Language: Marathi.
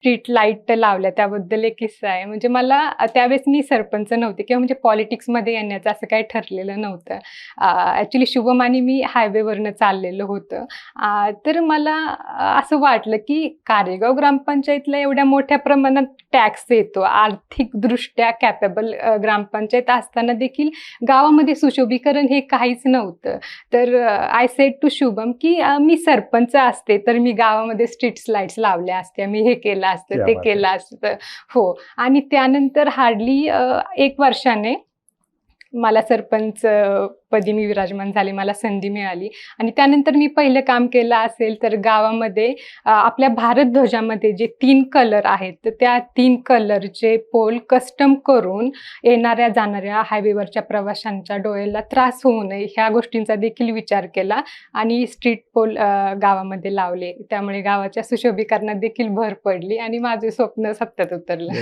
स्ट्रीट लाइट लावल्या त्याबद्दल एक किस्सा आहे. म्हणजे मला त्यावेळेस मी सरपंच नव्हते किंवा म्हणजे पॉलिटिक्समध्ये येण्याचं असं काही ठरलेलं नव्हतं. ॲक्च्युली शुभम आणि मी हायवेवरनं चाललेलं होतं. तर मला असं वाटलं की कारेगाव ग्रामपंचायतला एवढ्या मोठ्या प्रमाणात टॅक्स येतो. आर्थिकदृष्ट्या कॅपेबल ग्रामपंचायत असताना देखील गावामध्ये सुशोभीकरण हे काहीच नव्हतं. तर आय सेड टू शुभम की मी सरपंच असते तर मी गावामध्ये स्ट्रीट लाईट्स लावल्या असत्या. मी हे केलं असतं ते. केलं असतं हो आणि त्यानंतर हार्डली एक वर्षाने मला सरपंच पदी मी विराजमान झाले मला संधी मिळाली. आणि त्यानंतर मी पहिलं काम केलं असेल तर गावामध्ये आपल्या भारत ध्वजामध्ये जे तीन कलर आहेत तर त्या तीन कलरचे पोल कस्टम करून येणाऱ्या जाणाऱ्या हायवेवरच्या प्रवाशांच्या डोळ्याला त्रास होऊ नये ह्या गोष्टींचा देखील विचार केला आणि स्ट्रीट पोल गावामध्ये लावले. त्यामुळे गावाच्या सुशोभीकरणात देखील भर पडली आणि माझे स्वप्न सत्यात उतरलं.